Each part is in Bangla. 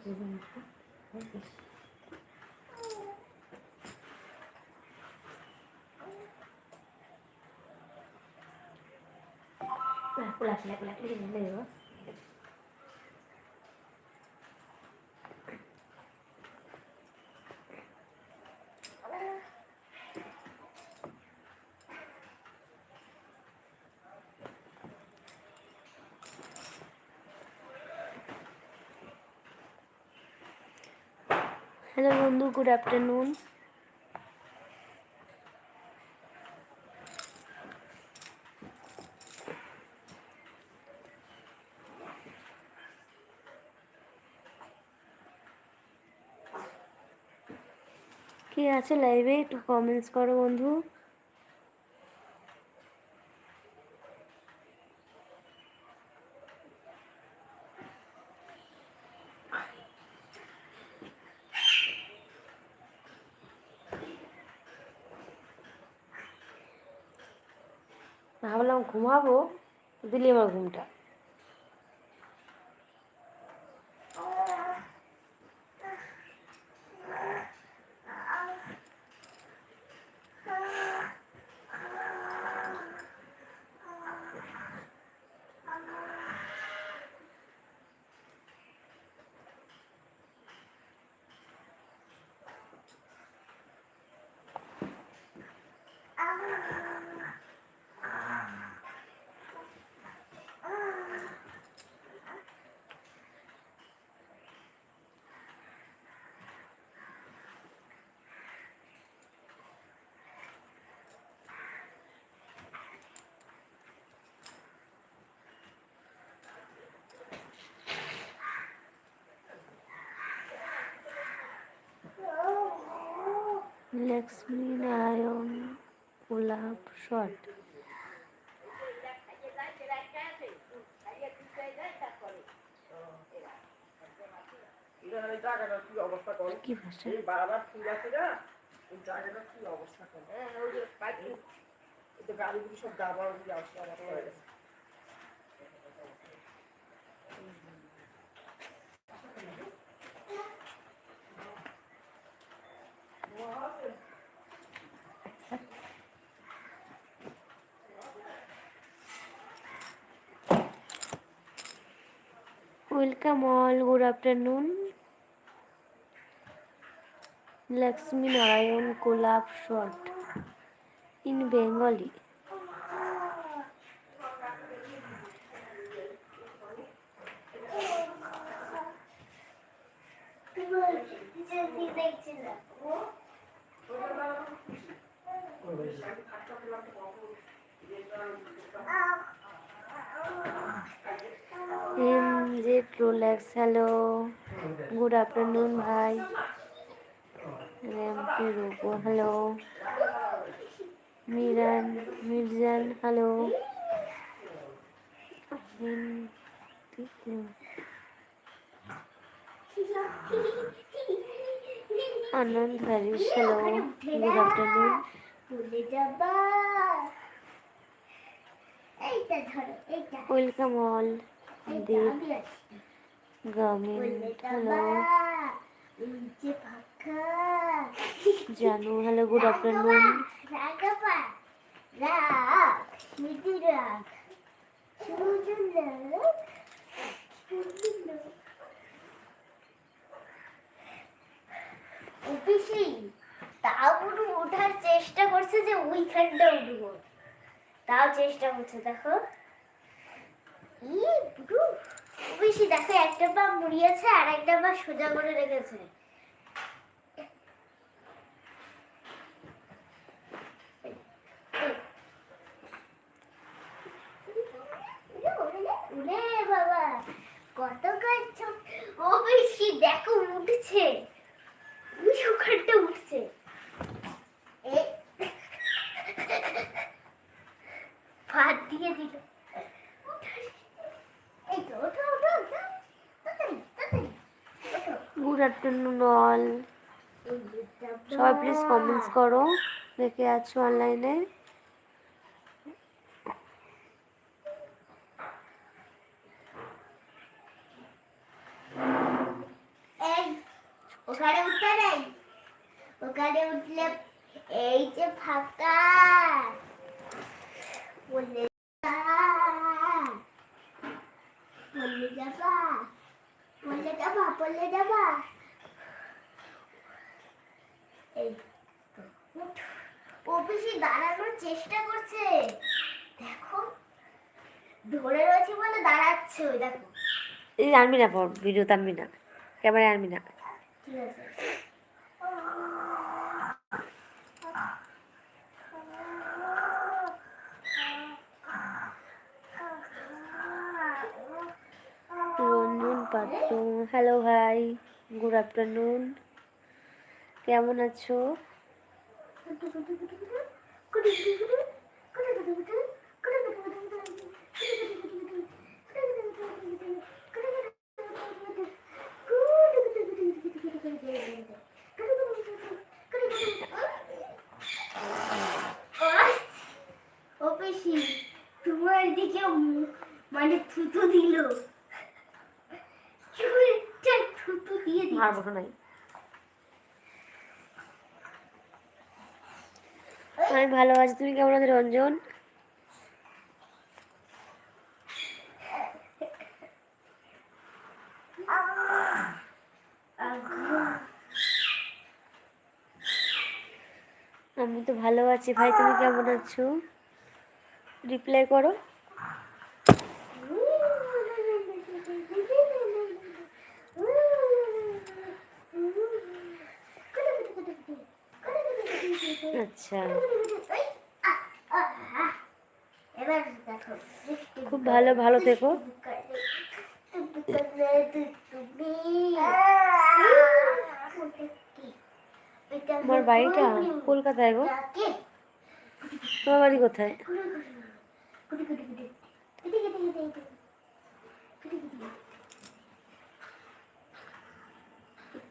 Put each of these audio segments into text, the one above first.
Pulang, pulang, pulang, pulang, pulang. Hello বন্ধু গুড আফটারনুন। কে আছে লাইভে একটু কমেন্টস করো বন্ধু। ভাবলাম ঘুমাবো দিলি আমার ঘুমটা। লক্ষ্মী নারায়ণ গোলাপ শট কি অবস্থা করে কি ভাষা এই বারবার ফুল আছে না এই জায়গাটার কি অবস্থা করে হ্যাঁ ওই যে পাইপ এই তো গাড়িগুলি সব গাবার দিয়ে আসছে আমার হয়ে গেছে welcome all good afternoon Lakshmi Narayan Kolab shot in Bengali M Z Rolex hello good afternoon ভাই র্যাম্পি রূপো hello Miran Mirzan hello Anand Harish hello good afternoon ভুলে জানু হ্যালো গুড আফটারনুন চেষ্টা করছে যে ওইখানটা উঠবো তাও চেষ্টা করছে দেখো অফিসি দেখো একটা পা মুড়িয়েছে আর একটা পা সোজা করে রেখেছে। কত কাজ ও বেশি দেখো উঠছে ওই ওখানটা উঠছে এ ভাত দিয়ে দিল এই তো ওঠো ওঠো ওঠো তাড়াতাড়ি তাড়াতাড়ি ওঠো গুড আফটারনুন অল সবাই প্লিজ কমেন্টস করো, দেখে আছো অনলাইনে ওখানে উঠলে এই যে ফাঁকা। বললে বললে যাবা বললে যাবা বললে যাবা এই তো, উঠ। ও বেশি দাঁড়ানোর চেষ্টা করছে। দেখো ধরে রয়েছে বলে দাঁড়াচ্ছে ওই দেখো। এই আনবি না পর ভিডিওতে আনবি না। ক্যামেরায় আনবি না। ঠিক আছে। হ্যালো ভাই গুড আফটারনুন কেমন আছো? তোমার দিকে মানে থুতু থুতু দিয়ে নাই আমি ভালো আছি। তুমি কেমন আছো, রঞ্জন? আমি তো ভালো আছি। ভাই, তুমি কেমন আছো? রিপ্লাই করো। আচ্ছা। খুব ভালো ভালো থেকো আমার বাড়িটা কলকাতায় গো। তোমার বাড়ি কোথায়?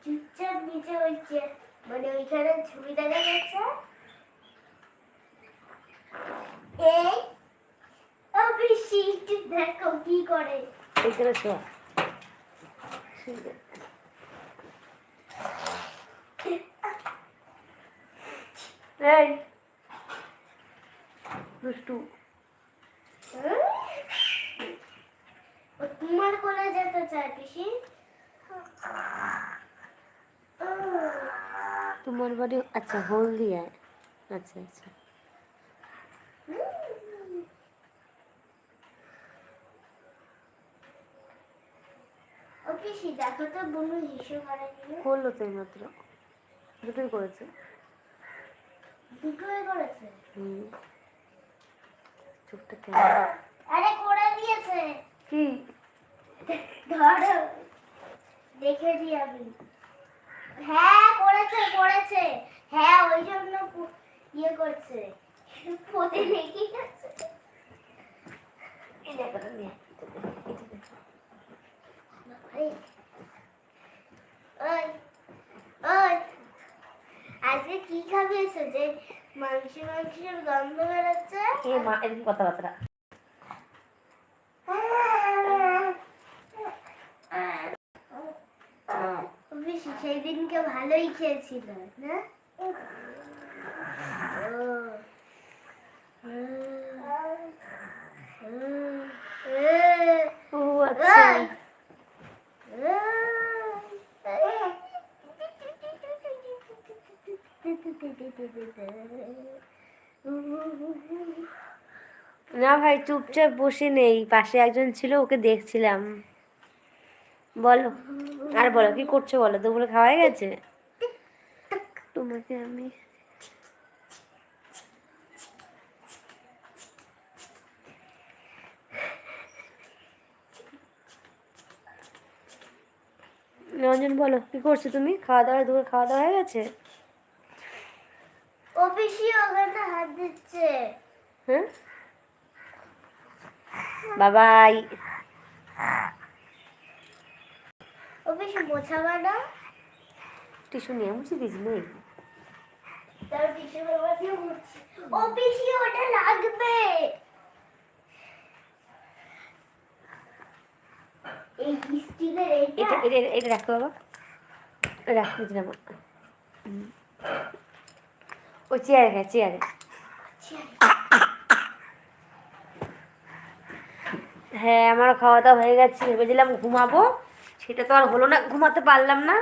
চুপচাপ নিচে হয়েছে মানে ওইখানে ছবি দেখা যাচ্ছে। দেখো কি করে। এই দুষ্টু। তোমার কোলে যেতে চায় পিসি? তোমার বাড়ি আচ্ছা হলদিয়ায়। আচ্ছা আচ্ছা। পিসি দেখো তো বনু হিসু করে করল তো মাত্র দুটোই করেছে। দুটোই করেছে? হুম। চোখটা কেন আরে করে দিয়েছে। কি? ধরো দেখে দিই আমি। হ্যাঁ করেছে করেছে। হ্যাঁ ওই জন্য ইয়ে করছে। পদে লেগে গেছে। নিয়ে। ওই ওই আজকে কি খাবি এসো যে মাংস মাংসের গন্ধ বেরোচ্ছে? এ মা এরকম কথাবার্তা। সেই দিনকে ভালোই খেয়েছিল না ও। ও আচ্ছা না ভাই, চুপচাপ বসে নেই। পাশে একজন ছিল, ওকে দেখছিলাম। বলো, আর বলো, কি করছ বলো? দুপুরে খাওয়া হয়ে গেছে? তোমাকে আমি রঞ্জন, বলো, কি করছ তুমি? খাওয়া দাওয়া, দুপুরে খাওয়া দাওয়া হয়ে গেছে ও পিসি ওখানে হাত দিচ্ছে হ্যাঁ বাবাই। ও টিস্যু নিয়ে মুছে দিয়েছি নেই ও পিসি ওটা লাগবে। এটা? এটা এটা রাখো বাবা। দিলাম হুম। ওই চেয়ারে। চেয়ারে। হ্যাঁ আমার খাওয়া দাওয়া হয়ে গেছে। ভেবেছিলাম ঘুমাবো। সেটা তো আর হলো না ঘুমাতে পারলাম না।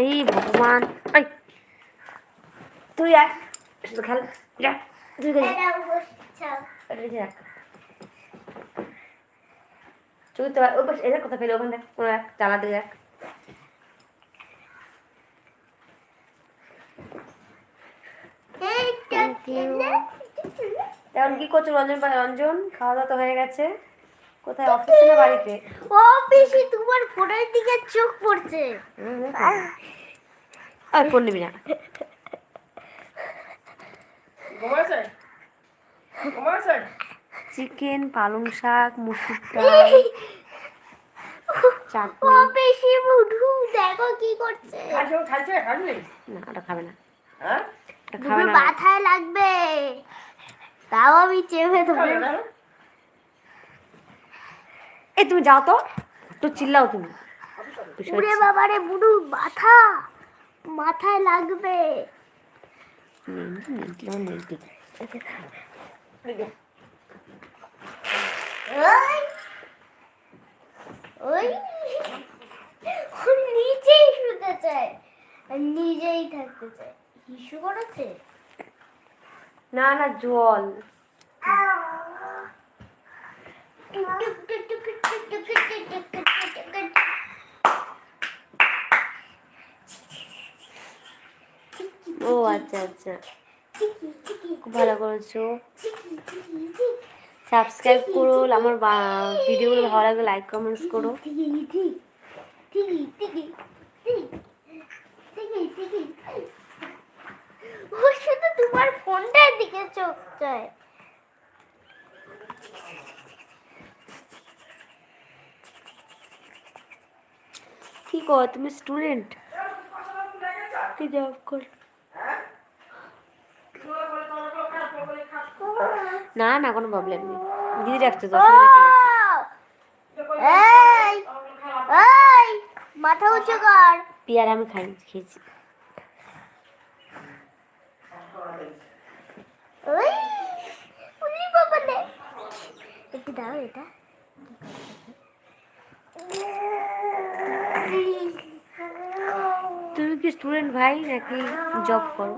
এই ভগবান এই। তুই আয় খেল। যা তুই গেলি এটা বসাও। রেখে রাখ চুই তো ওই পাশে এদের কথা ফেলে ওখানে কোনো এক চালা দিয়ে you. এখন কি করছ রঞ্জন রঞ্জন খাওয়া দাওয়া তো হয়ে গেছে। কোথায়? অফিসে না বাড়িতে? পিসি তোমার ফোনের দিকে চোখ পড়ছে। আর ফোন নিবি না। ঘুমাইছে? ঘুমাইছে? চিকেন পালং শাক মুসুর ডাল। চাটনি। বুধু দেখো কি করছে। খাইছে? খাইছে? খাইছে? না ওটা খাবে না। হ্যাঁ? খাবে না। মাথায় লাগবে। তাও আমি চেপে ধরে তুমি যাও তো। একটু চিল্লাও তুমি। হচ্ছে- বাবারে মাথা। মাথায় লাগবে। হুম, হুম। ওই শুতে চায় নিজেই থাকতে চায় হিসু করেছে না না জল ও আচ্ছা আচ্ছা খুব ভালো করেছ সাবস্ক্রাইব করো আমার ভিডিওগুলো ভালো লাগলে লাইক কমেন্টস করো ও শুধু তোমার ফোনটার দিকে চোখ কি কর তুমি স্টুডেন্ট কি জব কর। না না কোনো প্রবলেম নেই। দিদি রাখছো তো মাথা উঁচু কর। পেয়ারা আমি খাই খেয়েছি। একটু দাও এটা। তুমি কি স্টুডেন্ট ভাই নাকি জব করো?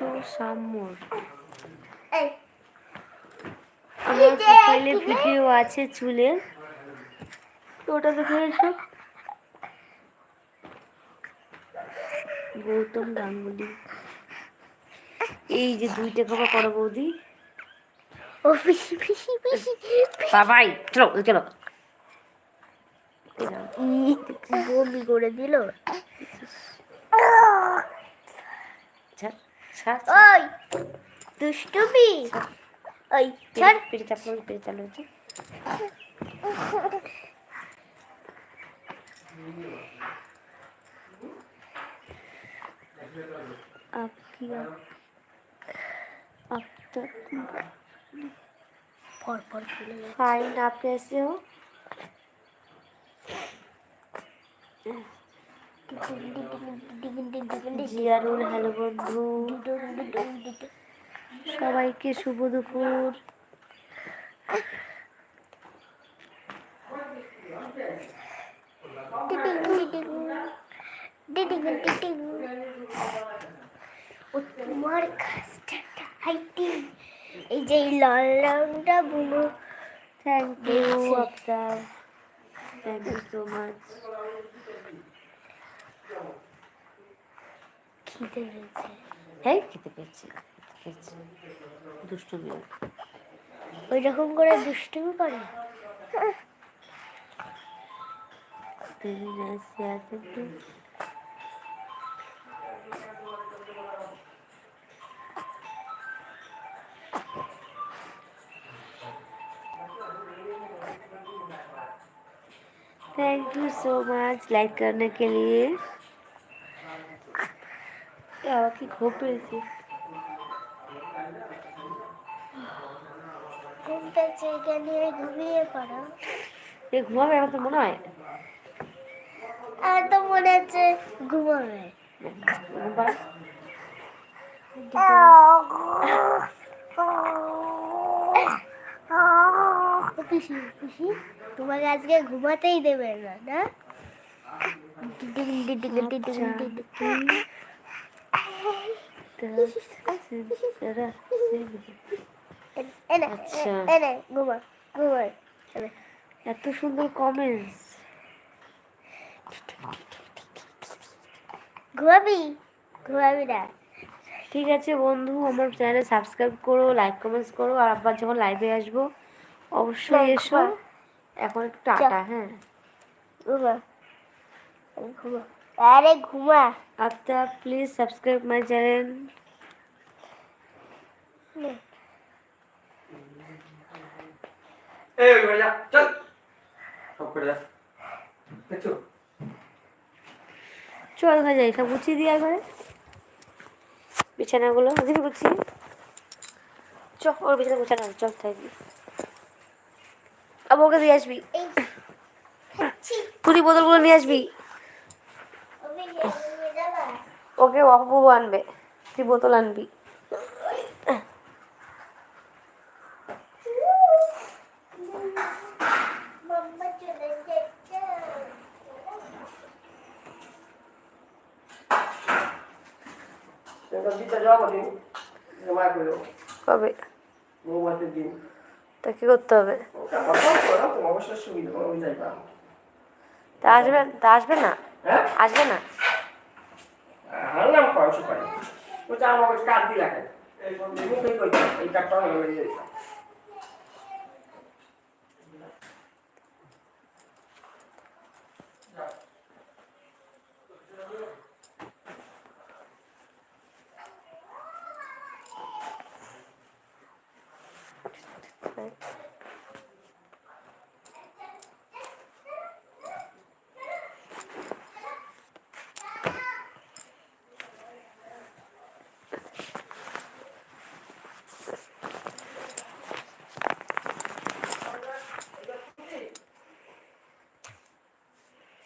সো সামর। এই। আমার প্রোফাইলে ভিডিও আছে চুলের তো ওটা দেখে এসো। গৌতম গাঙ্গুলি। এই যে দুইটা খোপা করো বৌদি। বাবাই চলো চলো। বমি করে দিল ছাড় ছাড় ওই দুষ্টুমি ওই ছাড় পেটে চাপলো পেটে চালু হচ্ছে आपकी आप तक পর পর খুলে যাচ্ছে फाइन आप कैसे हो জিয়ারুল হ্যালো বন্ধু। সবাইকে শুভ দুপুর। ও তোমার কাজটা হাইটি এই যে লাল রংটা বুনো। Thank you thank you so much খিদে পেয়েছে হ্যাঁ খেতে পেয়েছি খেয়েছি দুষ্টু মেয়ে ওই রকম করে দুষ্টুমি করে তুমি ऐसे आते थे thank you so much like करने के लिए আমাকে ঘুম পেয়েছে। ঘুমাবে আমার তো মনে হয়? আমার তো মনে হচ্ছে ঘুমাবে। তোমাকে আজকে ঘুমাতেই দেবে না না? আচ্ছা। এত সুন্দর কমেন্টস ঘুমাবি? ঘুমাবি না। ঠিক আছে বন্ধু আমার চ্যানেলে সাবস্ক্রাইব করো লাইক কমেন্টস করো আর আবার যখন লাইভে আসব অবশ্যই এসো। এখন একটু টাটা হ্যাঁ। ঘুমা। ঘুমা। আরে ঘুমা। আচ্ছা প্লিজ সাবস্ক্রাইব মাই চ্যানেল এই ভাইয়া চল। সব করে যা। দেখছ চল হয়ে যায় সব গুছিয়ে দিয়ে একবারে। বিছানাগুলো ওদিকে গুছিয়ে চ ওর বিছানা গুছানো চল থাকবি আবার ওকে দিয়ে আসবি। তুই বোতলগুলো নিয়ে আসবি। ওকে অপু আনবে। তুই বোতল আনবি। কবে? তা কি করতে হবে? তা আসবে তা আসবে না? হ্যাঁ? আসবে না? হারলাম কয় সুপারি ওটা আমার কাঠ দিলা কেন এই মুখেই কইতাম এই কাঠটা আমার লইয়ে দিতাম Right.